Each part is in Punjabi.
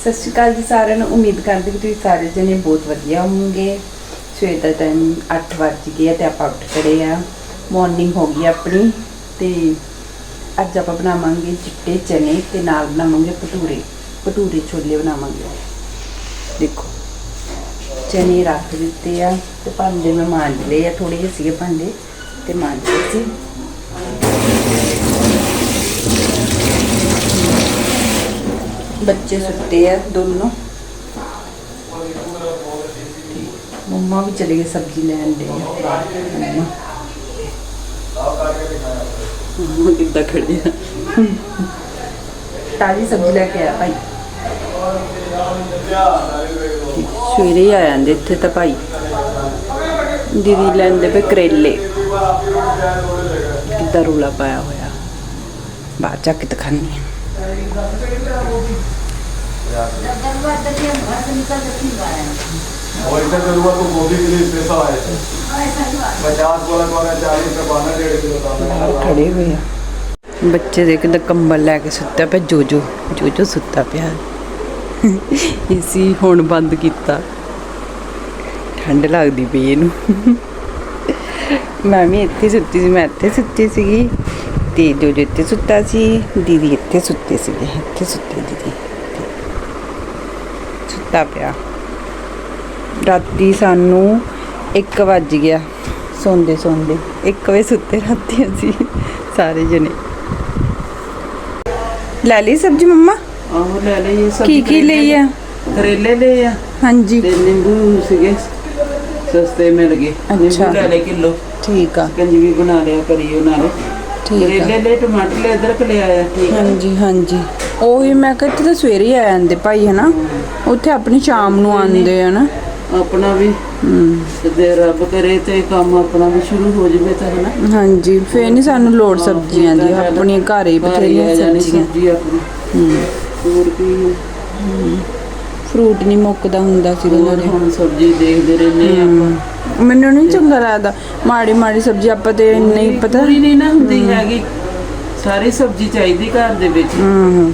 ਸਤਿ ਸ਼੍ਰੀ ਅਕਾਲ ਜੀ ਸਾਰਿਆਂ ਨੂੰ। ਉਮੀਦ ਕਰਦੇ ਕਿ ਤੁਸੀਂ ਸਾਰੇ ਜਣੇ ਬਹੁਤ ਵਧੀਆ ਹੋਵੋਗੇ। ਸਵੇਰ ਦਾ ਟਾਈਮ 8 ਵੱਜ ਗਏ ਆ ਤੇ ਆਪਾਂ ਉੱਠ ਖੜੇ ਆ। ਮਾਰਨਿੰਗ ਹੋ ਗਈ ਆਪਣੀ ਤੇ ਅੱਜ ਆਪਾਂ ਬਣਾਵਾਂਗੇ ਚਿੱਟੇ ਚਨੇ ਤੇ ਨਾਲ ਬਣਾਵਾਂਗੇ ਭਟੂਰੇ। ਭਟੂਰੇ ਛੋਲੇ ਬਣਾਵਾਂਗੇ। ਦੇਖੋ, ਚਨੇ ਰੱਖ ਦਿੱਤੇ ਆ ਤੇ ਭਾਂਡੇ ਮੈਂ ਮਾਂਜ ਲਏ ਆ। ਥੋੜੇ ਜਿਹੇ ਸੀਗੇ ਭਾਂਡੇ ਤੇ ਮਾਂਜ ਲਏ ਸੀ। ਬੱਚੇ ਸੁੱਤੇ ਆ ਦੋਨੋਂ। ਮੰਮਾ ਵੀ ਚਲੇ ਗਏ ਸਬਜ਼ੀ ਲੈਣ ਦੇ। ਮੰਮਾ। ਕਿੱਦਾਂ ਖੜੇ ਆ? ਤਾਜੀ ਸਬਜ਼ੀ ਲੈ ਕੇ ਆ ਭਾਈ। ਸਵੇਰੇ ਹੀ ਆ ਜਾਂਦੇ ਇੱਥੇ ਤਾਂ ਭਾਈ। ਦੀਦੀ ਲੈਂਦੇ ਪਏ ਕਰੇਲੇ। ਕਿੱਦਾਂ ਰੂਲਾ ਪਾਇਆ ਹੋਇਆ। ਬਾਅਦ ਜਾ ਕੇ ਦਿਖਾਨੀ ਆ और इधर जरूरत तो गोभी के लिए स्पेशल आए थे पचास बोला बोला चालीस का पाना डेढ़ किलो ਬਾਹਰ दाना ਖੜੇ ਹੋਏ ਆ ਬੱਚੇ ਦੇ ਕਿਦਾਂ ਕੰਬਲ ਲੈ ਕੇ ਸੁੱਤਾ ਪਿਆ ਜੋਜੋ ਜੋਜੋ ਸੁੱਤਾ ਪਿਆ ਏਸੀ ਹੁਣ ਬੰਦ ਕੀਤਾ ਠੰਡ ਲੱਗਦੀ ਪਈ ਇਹਨੂੰ ਮੈਂ ਵੀ ਇੱਥੇ ਸੁੱਤੀ ਸੀ ਮੈਂ ਇੱਥੇ ਸੁੱਤੀ ਸੀਗੀ ਤੇ ਜੋਜੋ ਇੱਥੇ ਸੁੱਤਾ ਸੀ ਦੀਦੀ ਇੱਥੇ ਸੁੱਤੇ ਸੀਗੇ ਇੱਥੇ ਸੁੱਤੇ ਦੀਦੀ ਸੁੱਤਾ ਪਿਆ। ਰਾਤੀ ਸਾਨੂੰ 1 ਵੱਜ ਗਿਆ ਸੌਂਦੇ ਸੌਂਦੇ 1 ਵਜੇ ਸੁੱਤੇ ਰਾਤੀ ਅਸੀਂ ਸਾਰੇ ਜਣੇ। ਲੈ ਲਈ ਸਬਜੀ ਮੰਮਾ? ਆਹੋ ਲੈ ਲਈ ਇਹ ਸਭ ਕੀ ਕੀ ਲਈ ਆ? ਕਰੇਲੇ ਲਏ ਆ ਹਾਂਜੀ। ਤੇ ਨਿੰਬੂ ਸੀਗੇ ਸਸਤੇ ਮਿਲ ਗਏ। ਨਿੰਬੂ ਲੈ ਲੈ ਕਿਲੋ। ਠੀਕ ਆ। ਕੰਜੀ ਵੀ ਬਣਾ ਲਿਆ ਕਰੀਓ ਨਾਲੇ ਠੀਕ ਆ। ਲੈ ਟਮਾਟਰ ਲੈ ਅਦਰਕ ਲੈ ਆਇਆ ਠੀਕ ਹਾਂਜੀ ਹਾਂਜੀ। ਉਹੀ ਮੈਂ ਕਿਹਾ ਇੱਥੇ ਤਾਂ ਸਵੇਰੇ ਹੀ ਆ ਜਾਂਦੇ ਭਾਈ ਹਨਾ? ਉੱਥੇ ਆਪਣੀ ਸ਼ਾਮ ਨੂੰ ਆਉਂਦੇ ਆ ਨਾ ਆਪਣਾ ਵੀ ਤੇ ਰੱਬ ਕਰੇ ਤੇ ਕੰਮ ਆਪਣਾ ਵੀ ਸ਼ੁਰੂ ਹੋ ਜਾਵੇ ਤਾਂ ਹਨਾ? ਹਾਂਜੀ ਫੇਰ ਨਹੀਂ ਸਾਨੂੰ ਲੋੜ ਸਬਜ਼ੀਆਂ ਦੀ। ਆਪਣੀਆਂ ਘਰ ਹੀ ਹੀ ਬਥੇਰੀਆਂ ਸਬਜ਼ੀਆਂ। ਸਬਜ਼ੀ ਆਪਣੀ। ਹਮ, ਹੋਰ ਕੀ ਫਰੂਟ ਨਹੀਂ ਮੁੱਕਦਾ ਹੁੰਦਾ ਸੀ ਹੋਰ ਹੁਣ ਸਬਜ਼ੀ ਦੇਖਦੇ ਰਹਿੰਦੇ ਆਪਾਂ। ਮੈਨੂੰ ਨਹੀਂ ਚੰਗਾ ਲੱਗਦਾ। ਮਾੜੀ ਮਾੜੀ ਸਬਜ਼ੀ ਆਪਾਂ ਤੇ ਨਹੀਂ ਪਤਾ। ਪੂਰੀ ਨਹੀਂ ਨਾ ਹੁੰਦੀ ਹੈਗੀ। ਸਾਰੀ ਸਬਜ਼ੀ ਚਾਹੀਦੀ ਘਰ ਦੇ ਵਿੱਚ। ਹਮ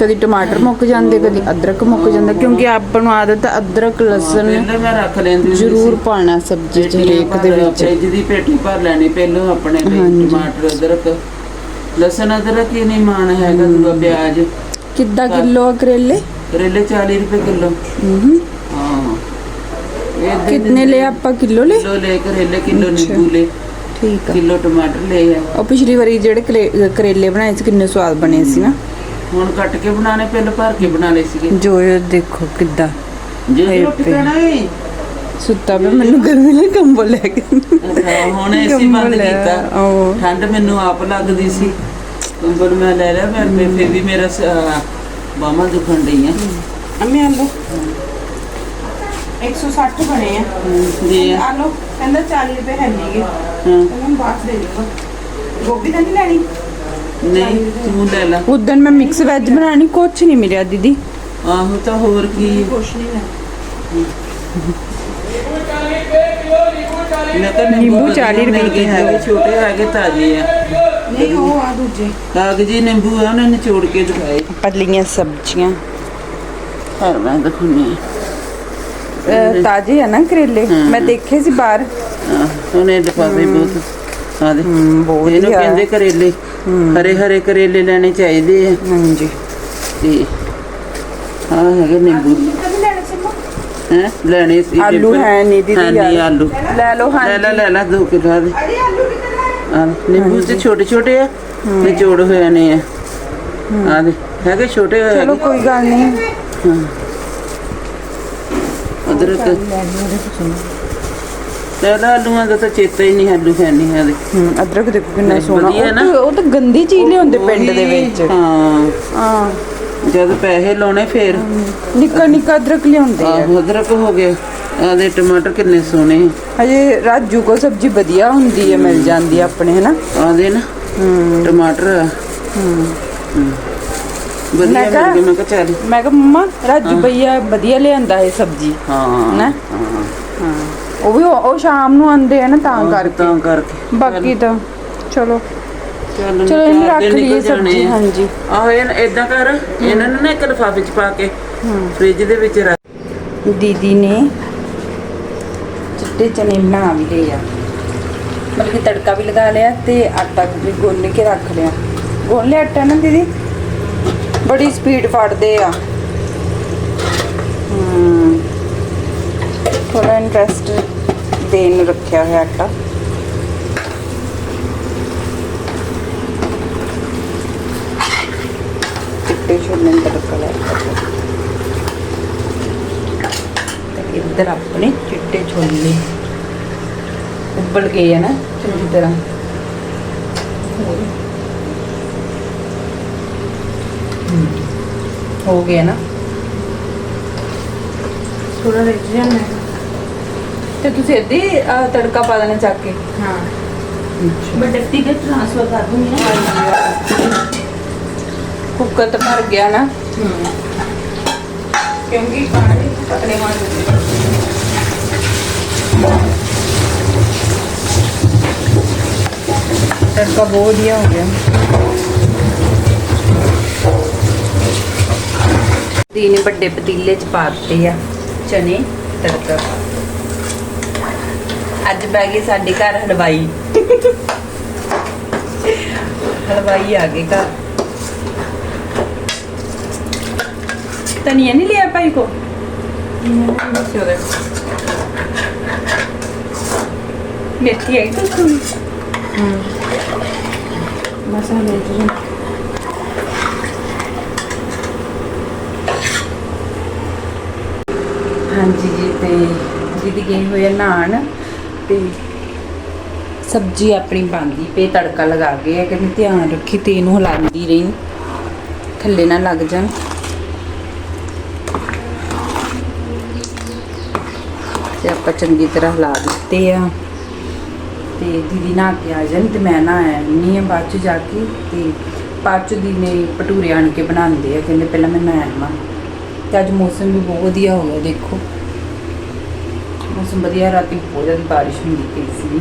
ਕਦੀ ਟਮਾਟਰ ਮੁੱਕ ਜਾਂਦੇ ਕਦੀ ਅਦਰਕ ਮੁੱਕ ਜਾਂਦਾ। ਕਿਉਂਕਿ ਆਪਾਂ ਨੂੰ ਆਦਤ ਹੈ ਅਦਰਕ ਲਸਣ ਪਹਿਲਾਂ ਮੈਂ ਰੱਖ ਲੈਂਦੀ ਹੁੰਦੀ। ਜ਼ਰੂਰ ਪਾਣਾ ਸਬਜ਼ੀ ਚ ਪੇਟੀਆਂ ਹਰੇਕ ਦੇ ਵਿੱਚ। ਫਰਿੱਜ ਦੀ ਪੇਟੀ ਭਰ ਲੈਣੀ ਪਹਿਲਾਂ ਆਪਣੇ ਲਈ ਹਾਂਜੀ। ਟਮਾਟਰ ਅਦਰਕ। ਲਸਣ ਅਦਰਕ ਹੀ ਨਹੀਂ ਮਾਣ ਹੈਗਾ ਦੂਆ ਪਿਆਜ਼। ਕਿੱਦਾਂ ਕਿਲੋ ਆ ਕਰੇਲੇ? ਕਰੇਲੇ 40 ਰੁਪਏ ਕਿਲੋ। ਹੂੰ। ਹਾਂ। ਇਹ ਕਿੰਨੇ ਲਏ ਆਪਾਂ? ਕਿਲੋ ਕਿਲੋ ਲੈ ਕਰੇਲੇ ਕਿਲੋ ਅੱਛਾ। ਨਿੰਬੂ ਲੈ ਠੀਕ ਆ। ਕਿਲੋ ਟਮਾਟਰ ਲੈ ਆ। ਉਹ ਪਿਛਲੀ ਵਾਰੀ ਜਿਹੜੇ ਕਲੇ- ਕਰੇਲੇ ਬਣਾਏ ਸੀ ਕਿੰਨੇ ਸਵਾਦ ਬਣੇ ਸੀ ਨਾ। ਹੁਣ ਕੱਟ ਕੇ ਬਣਾਣੇ ਪਹਿਲਾਂ ਭਰ ਕੇ ਬਣਾ ਲਏ ਸੀਗੇ। ਜੋ ਇਹ ਦੇਖੋ ਕਿੱਦਾਂ। ਜੇ ਰੋਟੀ। ਖਾਣਾ ਹੈ ਸੁੱਤਾ ਪਿਆ ਮੈਨੂੰ ਗਰਮੀ ਲੱਗ ਕੰਬਲ ਲੈ ਕੇ। ਅੱਛਾ, ਹੁਣ ਏਸੀ ਕੰਬਲ ਬੰਦ ਲੈ, ਕੀਤਾ। ਉਹ। ਠੰਡ ਮੈਨੂੰ ਆਪ ਲੱਗਦੀ ਸੀ। ਕੰਬਲ ਮੈਂ ਲੈ ਲਿਆ ਮੈਂ ਮੈਂ ਫਿਰ ਵੀ ਮੇਰਾ ਬਾਹਾਂ ਦੁਖਣ ਡਈਆਂ ਅੰਮੀ ਆਲੂ। 160 ਬਣੇ ਆ। ਜੀ ਆਲੂ ਕਹਿੰਦਾ 40 ਰੁਪਏ ਹੈ ਨਹੀਂਗੇ। ਹਾਂ। ਮੈਂ ਬਾਅਦ ਦੇ ਦੂੰਗਾ। ਗੋਭੀ ਤਾਂ ਨਹੀਂ ਲੈਣੀ? ਨਹੀਂ ਤੂੰ ਲੈ ਲੈ। ਉਦੋਂ ਮੈਂ ਮਿਕਸ ਵੈਜ ਬਣਾਣੀ ਕੁਛ ਨਹੀਂ ਮਿਲਿਆ ਦੀਦੀ। ਆਹੋ ਤਾਂ ਹੋਰ ਕੀ। ਕੁਛ ਨਹੀਂ ਲੈਣਾ। ਮੈਂ ਤਾਂ ਨਿੰਬੂ ਵਧੀਆ 40 ਰੁਪਏ ਮਿਲ ਗਏ ਹੈਗੇ ਛੋਟੇ ਹੈਗੇ ਤਾਜ਼ੇ ਆ। ਨਹੀਂ ਉਹ ਆ ਦੂਜੇ। ਕਾਗਜੀ ਨਿੰਬੂ ਆ ਉਹਨਾਂ ਨੇ ਨਿਚੋੜ ਕੇ ਦਿਖਾਏ। ਪਤਲੀਆਂ ਸਬਜ਼ੀਆਂ। ਘਰ ਮੈਂ ਦਿਖਾਉਣੀ ਤਾਜ਼ੇ ਆ ਨਾ ਕਰੇਲੇ? ਮੈਂ ਦੇਖੇ ਸੀ ਬਾਹਰ। ਉਹਨੇ ਲਿਫਾਫੇ ਬਹੁਤ ਆ ਦੇ। ਹਮ, ਬਹੁਤ ਇਹਨੂੰ। ਕਹਿੰਦੇ ਕਰੇਲੇ। ਹਰੇ ਹਰੇ ਕਰੇਲੇ ਲੈਣੇ ਚਾਹੀਦੇ ਆ। ਹਾਂਜੀ। ਤੇ ਆ ਹੈਗੇ ਨਿੰਬੂ। ਹੈ? ਲੈਣੇ ਸੀ ਆਲੂ ਪਰ- ਹੈ ਨੀ ਦੀਦੀ ਯਾਰ। ਆਲੂ। ਲੈ ਲਓ ਹਾਂ ਲੈ ਲੈ ਲੈ ਲੈ ਦੋ ਕਿਲੋ ਦੇ। ਆ ਨਿੰਬੂ ਤੇ ਛੋਟੇ ਛੋਟੇ ਆ ਨਿਚੋੜ ਹੋਏ ਨੇ ਆ। ਆ ਦੇ। ਹੈਗੇ ਛੋਟੇ ਹੋਏ ਚਲੋ ਕੋਈ ਗੱਲ ਨਹੀਂ। ਅਦਰਕ ਲੈ ਲੈ ਆਲੂਆਂ ਦਾ ਤਾਂ ਚੇਤਾ ਹੀ ਨਹੀਂ ਆਲੂ ਹੈ ਨਹੀਂ ਹੈ ਹਮ, ਅਦਰਕ ਦੇਖੋ ਕਿੰਨਾ ਸੋਹਣਾ। ਵਧੀਆ ਉਹ ਨਾ। ਤਾਂ- ਉਹ ਤਾਂ ਗੰਦੀ ਚੀਜ਼ ਲਿਆਉਂਦੇ ਪਿੰਡ ਦੇ ਵਿੱਚ। ਹਾਂ। ਹਾਂ। ਜਦ ਪੈਸੇ ਲਾਉਣੇ ਫੇਰ। ਨਿੱਕਾ ਨਿੱਕਾ ਅਦਰਕ ਲਿਆਉਂਦੇ ਆ। ਆਹੋ ਅਦਰਕ ਹੋ ਗਿਆ। ਆਦੇ ਟਮਾਟਰ ਕਿੰਨੇ ਸੋਹਣੇ ਹਜੇ ਰਾਜੂ ਕੋ ਸਬਜ਼ੀ ਵਧੀਆ ਹੁੰਦੀ ਹੈ ਮਿਲ ਜਾਂਦੀ ਹੈ ਆਪਣੇ ਹਨਾ? ਆਦੇ ਨਾ। ਟਮਾਟਰ ਹੂੰ। ਵਧੀਆ ਮੈਂ ਕਿਹਾ- ਮੈਂ ਕਿਹਾ ਚੱਲ। ਮੈਂ ਕਿਹਾ ਮੰਮਾ ਰਾਜੂ ਭਈਆ ਵਧੀਆ ਲਿਆਂਦਾ ਹੈ ਸਬਜ਼ੀ ਹਾਂ ਨਾ? ਹਾਂ। ਉਹ ਵੀ ਉਹ ਸ਼ਾਮ ਨੂੰ ਆਉਂਦੇ ਆ ਨਾ ਤਾਂ ਆਹ, ਕਰਕੇ। ਤਾਂ ਕਰਕੇ। ਬਾਕੀ ਤਾਂ ਚਲੋ। ਚੱਲ ਚਲੋ ਇਹਨੂੰ ਚਾਰ ਰੱਖ ਦਿਨ ਲਈਏ ਨਿਕਲ ਜਾਣੇ ਸਬਜ਼ੀ ਆ। ਹਾਂਜੀ। ਆਹੋ ਇਹ ਇਦਾਂ ਕਰ ਇਹਨਾਂ ਨੂੰ ਨਾ ਇੱਕ ਲਿਫਾਫੇ ਚ ਪਾ ਕੇ ਫ੍ਰਿਜ ਦੇ ਵਿੱਚ ਰੱਖ। ਦੀਦੀ ਨੇ ਚਿੱਟੇ ਚਨੇ ਬਣਾ ਵੀ ਲਏ ਆ। ਮਤਲਬ ਕਿ ਤੜਕਾ ਵੀ ਲਗਾ ਲਿਆ ਤੇ ਆਟਾ ਵੀ ਗੁੰਨ ਕੇ ਰੱਖ ਲਿਆ। ਗੁੰਨ ਲਿਆ ਆਟਾ ਨਾ ਦੀਦੀ? ਬੜੀ ਸਪੀਡ ਫੜਦੇ ਆ। ਹਮ। ਥੋੜਾ ਇੰਟਰਸਟ ਦੇਣ ਨੂੰ ਰੱਖਿਆ ਹੋਇਆ ਆਟਾ ਚਿੱਟੇ ਛੋਲੇ ਦਾ ਤੜਕਾ ਲਾਇਆ। ਤੇ ਇੱਧਰ ਆਪਣੇ ਚਿੱਟੇ ਛੋਲੇ। ਉੱਬਲ ਗਏ ਆ ਨਾ ਚੰਗੀ ਤਰ੍ਹਾਂ। ਹਮ, ਹੋ ਗਿਆ ਨਾ ਥੋੜਾ ਰਹਿ ਜਾਣਾ ਤੇ ਤੁਸੀਂ ਇੱਦਾਂ ਹੀ ਆਹ, ਤੜਕਾ ਪਾ ਦੇਣਾ ਚੱਕ ਕੇ ਹਾਂ ਮੈਂ ਡੱਟੀ ਦੇ ਟ੍ਰਾਂਸਫਰ ਕਰ ਦੂੰਗੀ ਨਾ ਕੁੱਕਰ ਤਾਂ ਭਰ ਗਿਆ ਨਾ ਕਿਉਂਕਿ ਪਾਣੀ ਪਤਲੇ ਹੋਣ ਦੇ ਤੜਕਾ ਬਹੁਤ ਵਧੀਆ ਹੋ ਗਿਆ ਦੀ ਨੇ ਵੱਡੇ ਪਤੀਲੇ ਚ ਪਾ ਦਿੱਤੇ ਆ ਚਨੇ ਤੜਕਾ। ਅੱਜ ਬੈ ਗਈ ਸਾਡੇ ਘਰ ਹਲਵਾਈ। ਹਲਵਾਈ ਆ ਗਏ ਘਰ। ਧਨੀਆ ਨਹੀਂ ਲਿਆ ਭਾਈ ਕੋ? ਚੋਰੇ ਮੇਥੀ ਆਈ ਤਾਂ ਤੂੰ? ਮਸਾਲੇ ਜੀ ਹਾਂਜੀ ਜੀ ਤੇ ਦੀਦੀ ਗਏ ਹੋਏ ਆ ਨਹਾਣ ਤੇ ਸਬਜ਼ੀ ਆਪਣੀ ਬਣਦੀ ਪਈ, ਤੜਕਾ ਲਗਾ ਗਏ ਆ, ਕਹਿੰਦੇ ਧਿਆਨ ਰੱਖੀ ਤੇ ਇਹਨੂੰ ਹਿਲਾਉਂਦੀ ਰਹੀ, ਥੱਲੇ ਨਾ ਲੱਗ ਜਾਣ। ਤੇ ਆਪਾਂ ਚੰਗੀ ਤਰ੍ਹਾਂ ਹਿਲਾ ਦਿੱਤੇ ਆ। ਤੇ ਦੀਦੀ ਨਹਾ ਕੇ ਆ ਜਾਣ ਤੇ ਮੈਂ ਨਾ ਨਹੀਂ ਆ ਬਾਅਦ ਚ ਜਾ ਕੇ ਤੇ ਬਾਅਦ ਚ ਦੀਨੇ ਭਟੂਰੇ ਆਣ ਕੇ ਬਣਾਉਂਦੇ ਆ, ਕਹਿੰਦੇ ਪਹਿਲਾਂ ਮੈਂ ਨਹਾ ਆਵਾਂ। ਤੇ ਅੱਜ ਮੌਸਮ ਵੀ ਬਹੁਤ ਵਧੀਆ ਹੋ ਗਿਆ, ਦੇਖੋ। ਮੌਸਮ ਵਧੀਆ, ਰਾਤੀ ਬਹੁਤ ਜ਼ਿਆਦਾ ਬਾਰਿਸ਼ ਹੁੰਦੀ ਪਈ ਸੀ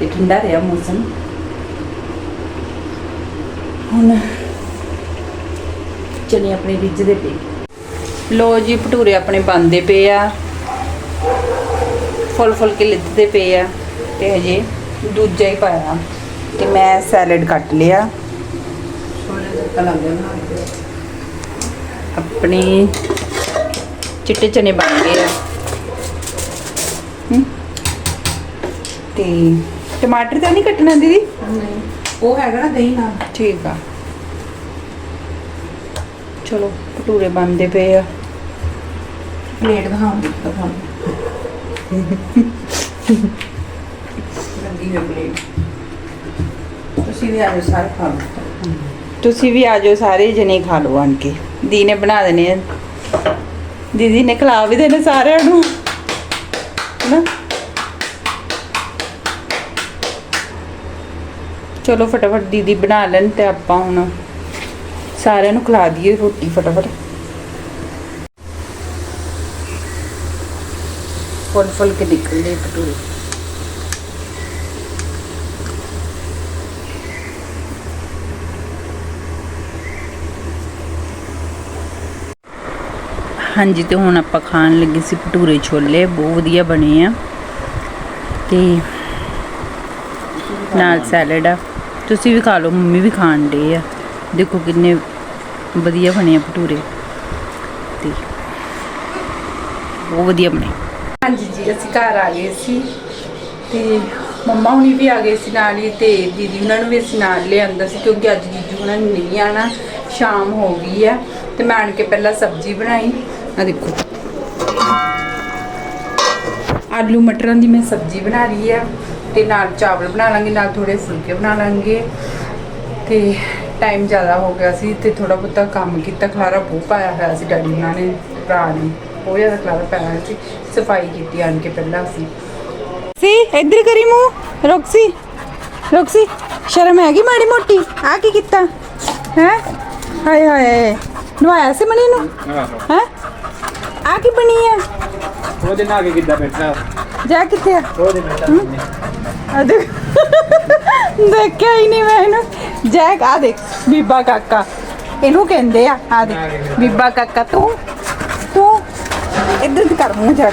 ਤੇ ਠੰਡਾ ਰਿਹਾ ਮੌਸਮ। ਹੁਣ ਚਨੇ ਆਪਣੇ ਰਿੱਝਦੇ ਪਏ ਲੋ ਜੀ, ਭਟੂਰੇ ਆਪਣੇ ਬਣਦੇ ਪਏ ਆ। ਫੁੱਲ ਫੁੱਲ ਕੇ ਲਿੱਧਦੇ ਪਏ ਆ ਤੇ ਹਜੇ ਦੂਜਾ ਹੀ ਪਾਇਆ। ਤੇ ਮੈਂ ਸੈਲਡ ਕੱਟ ਲਿਆ। ਆਪਣੇ ਚਿੱਟੇ ਚਨੇ ਬਣ ਗਏ ਆ। ਤੇ ਟਮਾਟਰ ਤਾਂ ਨਹੀਂ ਕੱਟਣਾ ਦੀਦੀ? ਨਹੀਂ ਉਹ ਹੈਗਾ ਨਾ ਦਹੀਂ ਨਾਲ। ਠੀਕ ਆ। ਚਲੋ ਭਟੂਰੇ ਬਣਦੇ ਪਏ ਆ। ਪਲੇਟ ਦਿਖਾਉਂਗੀ ਤੁਹਾਨੂੰ ਗੰਦੀ ਹੋਈ ਪਲੇਟ। ਤੁਸੀਂ ਵੀ ਆਜੋ ਸਾਰੇ ਖਾ ਲਓ। ਤੁਸੀਂ ਵੀ ਆ ਜਾਓ ਸਾਰੇ ਜਣੇ ਖਾ ਲਓ ਆਣ ਕੇ। ਦੀ ਨੇ ਬਣਾ ਦੇਣੇ ਆ। ਦੀਦੀ ਨੇ ਖਿਲਾ ਵੀ ਦੇਣੇ ਸਾਰਿਆਂ ਨੂੰ। ਹੈਨਾ? ਚਲੋ ਫਟਾਫਟ ਦੀਦੀ ਬਣਾ ਲੈਣ ਤੇ ਆਪਾਂ ਹੁਣ ਸਾਰਿਆਂ ਨੂੰ ਖਿਲਾ ਦਈਏ ਰੋਟੀ ਫਟਾਫਟ। ਫੁੱਲ ਫੁੱਲ ਕੇ ਨਿਕਲਦੇ ਭਟੂਰੇ। ਹਾਂਜੀ, ਤੇ ਹੁਣ ਆਪਾਂ ਖਾਣ ਲੱਗੇ ਸੀ ਭਟੂਰੇ ਛੋਲੇ, ਬਹੁਤ ਵਧੀਆ ਬਣੇ ਆ। ਤੇ ਨਾਲ ਸੈਲਡ ਆ। ਤੁਸੀਂ ਵੀ ਖਾ ਲਓ, ਮੰਮੀ ਵੀ ਖਾਣ ਦੇ ਆ। ਦੇਖੋ ਕਿੰਨੇ ਵਧੀਆ ਬਣੇ ਆ ਭਟੂਰੇ। ਤੇ ਬਹੁਤ ਵਧੀਆ ਬਣੇ। ਹਾਂਜੀ ਜੀ, ਅਸੀਂ ਘਰ ਆ ਗਏ ਸੀ। ਤੇ ਮੰਮਾ ਹੁਣੀ ਵੀ ਆ ਗਏ ਸੀ ਨਾਲ ਹੀ, ਤੇ ਦੀਦੀ ਉਹਨਾਂ ਨੂੰ ਵੀ ਅਸੀਂ ਨਾਲ ਲਿਆਂਦਾ ਸੀ, ਕਿਉਂਕਿ ਅੱਜ ਜੀਜੂ ਉਹਨਾਂ ਨੇ ਨਹੀਂ ਆਣਾ। ਸ਼ਾਮ ਹੋ ਗਈ ਆ, ਤੇ ਮੈਂ ਆਣ ਕੇ ਪਹਿਲਾਂ ਸਬਜ਼ੀ ਬਣਾਈ। ਆ ਦੇਖੋ। ਆਲੂ ਮਟਰਾਂ ਦੀ ਮੈਂ ਸਬਜ਼ੀ ਬਣਾ ਰਹੀ ਆ ਤੇ ਨਾਲ ਚਾਵਲ ਬਣਾ ਲਾਂਗੇ ਨਾਲ ਥੋੜੇ ਫੁਲਕੇ ਬਣਾ ਲਾਂਗੇ। ਤੇ ਟਾਈਮ ਜ਼ਿਆਦਾ ਹੋ ਗਿਆ ਸੀ ਤੇ ਥੋੜਾ ਬਹੁਤਾ ਕੰਮ ਕੀਤਾ ਖਲਾਰਾ ਬਹੁਤ ਪਾਇਆ ਹੋਇਆ ਸੀ ਡੈਡੀ ਉਹਨਾਂ ਨੇ ਭਰਾ ਨੇ ਬਹੁਤ ਜ਼ਿਆਦਾ ਖਲਾਰਾ ਪਾਇਆ ਹੋਇਆ ਸੀ ਸਫ਼ਾਈ ਕੀਤੀ ਆਣ ਕੇ ਪਹਿਲਾਂ ਅਸੀਂ। ਸੀ ਇੱਧਰ ਕਰੀ ਮੂੰਹ ਰੋਕਸੀ ਰੋਕਸੀ ਸ਼ਰਮ ਹੈਗੀ ਮਾੜੀ ਮੋਟੀ ਆ ਕੀ ਕੀਤਾ ਹੈ? ਹਾਏ ਹਾਏ ਨਵਾਇਆ ਸੀ ਮਣੀ ਨੂੰ? ਹੈ? ਆ ਕੀ ਬਣੀ ਹੈ ਉਹਦੇ ਨਾਲ ਕੇ ਕਿੱਦਾਂ ਬੈਠਾ ਜਾ ਕਿੱਥੇ ਆ? ਉਹਦੇ ਨਾਲ ਆ ਦੇਖ। ਦੇਖਿਆ ਹੀ ਨਹੀਂ ਮੈਂ ਇਹਨੂੰ। ਜੈਕ ਆ ਦੇਖ ਬੀਬਾ ਕਾਕਾ। ਇਹਨੂੰ ਕਹਿੰਦੇ ਆ ਆ ਦੇਖ ਬੀਬਾ ਕਾਕਾ ਤੂੰ ਤੂੰ ਇੱਧਰ ਕਰ ਮੂੰਹ ਜਾ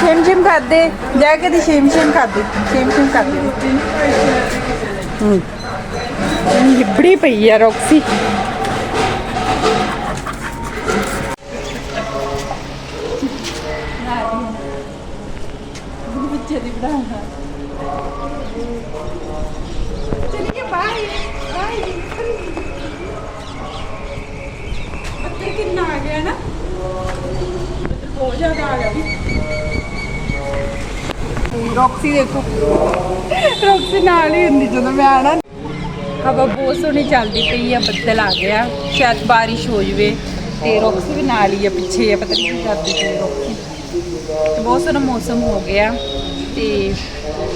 ਸ਼ੇਮ ਸ਼ੇਮ ਕਰਦੇ ਜਾ ਕੇ ਦੀ ਸ਼ੇਮ ਸ਼ੇਮ ਕਰਦੇ ਸ਼ੇਮ ਸ਼ੇਮ ਕਰਦੇ ਹੂੰ। ਲਿਬੜੀ ਪਈ ਆ ਰੌਕਸੀ। ਬਾਏ ਬੱਤਰ ਕਿੰਨਾ ਆ ਗਿਆ ਨਾ? ਬੱਤਰ ਬਹੁਤ ਜ਼ਿਆਦਾ ਆ ਗਿਆ ਵੀ। ਰੌਕਸੀ ਦੇਖੋ। ਰੌਕਸੀ ਨਾਲ ਹੀ ਹੁੰਦੀ ਜਦੋਂ ਮੈਂ ਆਣਾ ਹਵਾ ਬਹੁਤ ਸੋਹਣੀ ਚੱਲਦੀ ਪਈ ਆ ਬੱਦਲ ਆ ਗਿਆ। ਸ਼ਾਇਦ ਬਾਰਿਸ਼ ਹੋ ਜਵੇ। ਤੇ ਰੌਕਸੀ ਵੀ ਨਾਲ ਹੀ ਆ ਪਿੱਛੇ ਆ ਪਤਾ ਨਹੀਂ ਕੀ ਕਰਦੀ ਪਈ ਰੌਕਸੀ ਤੇ ਬਹੁਤ ਸੋਹਣਾ ਮੌਸਮ ਹੋ ਗਿਆ। ਤੇ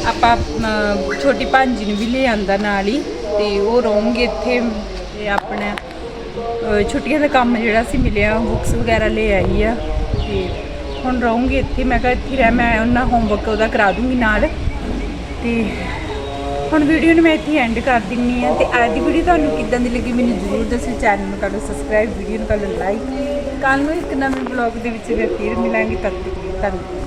ਆਪਾਂ ਅਮ, ਛੋਟੀ ਭਾਂਜੀ ਨੂੰ ਵੀ ਲੈ ਆਂਦਾ ਨਾਲ ਹੀ ਤੇ ਉਹ ਰਹੂੰਗੇ ਇੱਥੇ ਤੇ ਆਪਣਾ ਛੁੱਟੀਆਂ ਦਾ ਕੰਮ ਜਿਹੜਾ ਸੀ ਮਿਲਿਆ ਬੁੱਕਸ ਵਗੈਰਾ ਲੈ ਆਈ ਆ ਤੇ ਹੁਣ ਰਹੂੰਗੀ ਇੱਥੇ। ਮੈਂ ਕਿਹਾ ਇੱਥੇ ਰਹਿ ਮੈਂ ਉਹਨਾਂ ਹੋਮਵਰਕ ਉਹਦਾ ਕਰਾ ਦੂੰਗੀ ਨਾਲ। ਤੇ ਹੁਣ ਵੀਡੀਓ ਨੂੰ ਮੈਂ ਇੱਥੇ ਐਂਡ ਕਰ ਦਿੰਨੀ ਆ ਤੇ ਅੱਜ ਦੀ ਵੀਡੀਓ ਤੁਹਾਨੂੰ ਕਿੱਦਾਂ ਦੀ ਲੱਗੀ ਮੈਨੂੰ ਜ਼ਰੂਰ ਦੱਸੋ ਚੈਨਲ ਨੂੰ ਕਰ ਲਓ ਸਬਸਕ੍ਰਾਈਬ ਵੀਡੀਓ ਨੂੰ ਕਰ ਲਓ ਲਾਈਕ ਕੱਲ ਨੂੰ ਇੱਕ ਨਵੇਂ ਵਲੌਗ ਦੇ ਵਿੱਚ ਫਿਰ ਮਿਲਾਂਗੇ। ਤਦ ਤੱਕ ਧੰਨਵਾਦ।